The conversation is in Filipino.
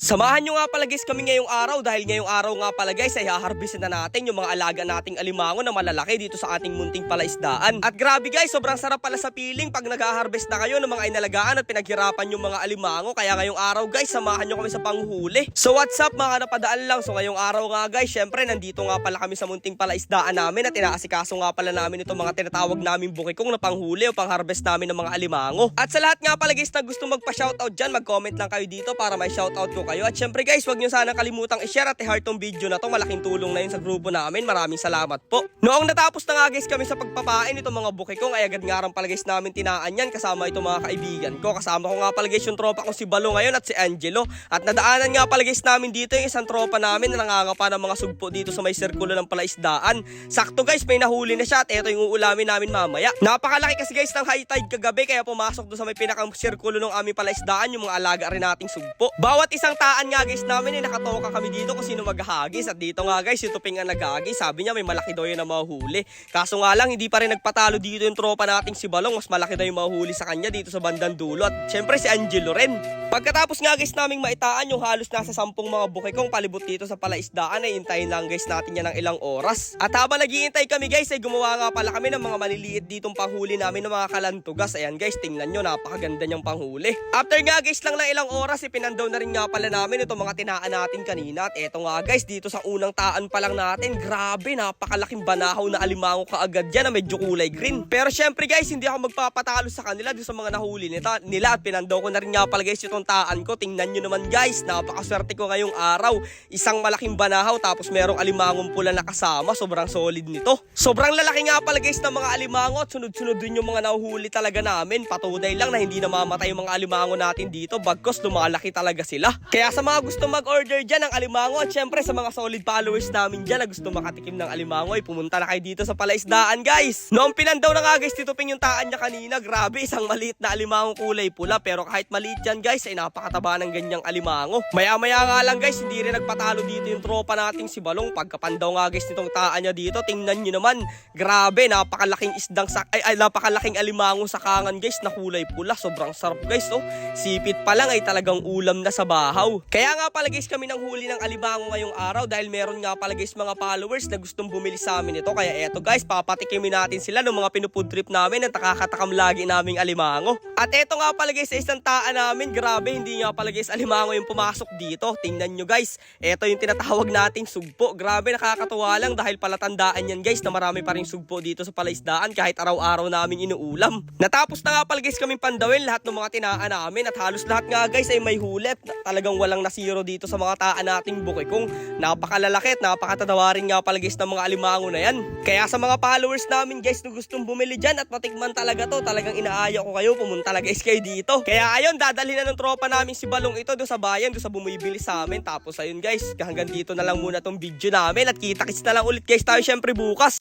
Samahan nyo nga pala guys kami ngayong araw dahil ngayong araw nga pala guys ay haharbisin na natin yung mga alaga nating alimango na malalaki dito sa ating munting palaisdaan. At grabe guys, sobrang sarap pala sa piling pag nag-harvest na kayo ng mga inalagaan at pinaghirapan yung mga alimango. Kaya ngayong araw guys, samahan nyo kami sa panghuli. So what's up mga napadaan lang. So ngayong araw nga guys, syempre nandito nga pala kami sa munting palaisdaan namin at inaasikaso nga pala namin itong mga tinatawag namin bukikong na panghuli o pang-harvest namin ng mga alimango. At sa lahat nga pala guys na gusto magpa-shoutout dyan, mag-comment lang kayo dito para may shoutout ko kayo. At syempre guys, wag nyo sana kalimutang i-share at i-heart tong video na to. Malaking tulong na yun sa grupo namin. Maraming salamat po. Noong natapos na nga guys kami sa pagpapain itong mga bukikong ay agad nga rin pala guys namin tinaan yan kasama itong mga kaibigan ko. Kasama ko nga pala guys yung tropa kong si Balo ngayon at si Angelo. At nadaanan nga pala guys namin dito yung isang tropa namin na nangangapa ng mga sugpo dito sa may sirkulo ng palaisdaan. Sakto guys, may nahuli na siya at ito yung uulamin namin mamaya. Napakalaki kasi guys ng high tide kagabi kaya pumasok doon sa may pinakang sirkulo ng aming palaisdaan yung mga alaga rin nating sugpo. Bawat isang taan nga guys namin ay nakatoka kami dito kung sino maghahagis at dito nga guys yung tuping ang naghahagis. Sabi niya may malaki daw yun na mahuli. Kaso nga lang hindi pa rin nagpatalo dito yung tropa nating si Balong. Mas malaki daw yung mahuli sa kanya dito sa bandang dulo at syempre si Angelo rin. Pagkatapos nga guys naming maitaan yung halos nasa sampung mga bukikong palibot dito sa palaisdaan ay hintayin lang guys natin yan ng ilang oras. At habang naghihintay kami guys ay gumawa nga pala kami ng mga maliliit ditong panghuli namin ng mga kalantugas. Ayan guys, tingnan nyo napakaganda niyang panghuli. After nga guys lang ng ilang oras ipinandaw na rin nga pala namin itong mga tinaan natin kanina. At eto nga guys, dito sa unang taan pa lang natin, grabe napakalaking banahaw na alimango kaagad yan na medyo kulay green. Pero syempre guys, hindi ako magpapatalo sa kanila doon sa mga nahuli nila, nila at pinandaw ko na rin nga pala guys itong taan ko. Tingnan nyo naman guys, napakaswerte ko ngayong araw. Isang malaking banahaw tapos merong alimangong pula na kasama. Sobrang solid nito. Sobrang lalaki nga pala guys ng mga alimango at sunod-sunod din yung mga nahuhuli talaga namin. Patuday lang na hindi namamatay yung mga alimango natin dito. Bagkos lumalaki talaga sila. Kaya sa mga gusto mag-order dyan ng alimango at syempre sa mga solid followers namin dyan na gusto makatikim ng alimango ay pumunta na kayo dito sa palaisdaan guys. Noong pinandaw na nga guys dito ping yung taan niya kanina. Grabe isang maliit na alimango kulay pula pero kahit maliit yan guys ay napakataba ng ganyang alimango. Maya maya nga lang guys hindi rin nagpatalo dito yung tropa nating si Balong. Pagkapandaw nga guys nitong taan niya dito tingnan nyo naman. Grabe napakalaking isdang sak ay, ay napakalaking alimango sa kangan guys na kulay pula. Sobrang sarap guys oh. Sipit pa lang ay talagang ulam na sa bahaw. Kaya nga pala guys kami nang huli ng alimango ngayong araw dahil meron nga pala guys mga followers na gustong bumili sa amin ito. Kaya eto guys papatikimin natin sila ng mga pinufood trip namin at nakakatakam lagi naming alimango. At eto nga pala guys sa isang taan namin grabe hindi nga pala guys alimango yung pumasok dito. Tingnan nyo guys. Eto yung tinatawag nating sugpo. Grabe nakakatuwa lang dahil palatandaan yan guys na marami pa rin sugpo dito sa palaisdaan kahit araw-araw namin inuulam. Natapos na nga pala guys kaming pandawin lahat ng mga tinaan namin at halos lahat nga guys ay may hulit. Talagang walang nasiro dito sa mga taan nating bukikong. Napakalalaki at napakatatawarin nga pala guys ng mga alimango na yan. Kaya sa mga followers namin guys na gustong bumili dyan at matikman talaga to, talagang inaaya ko kayo, pumunta talaga guys kayo dito. Kaya ayun, dadalhin na ng tropa namin si Balong ito do sa bayan, do sa bumibili sa amin. Tapos ayun guys, hanggang dito na lang muna tong video namin at kita-kits na lang ulit guys tayo syempre bukas.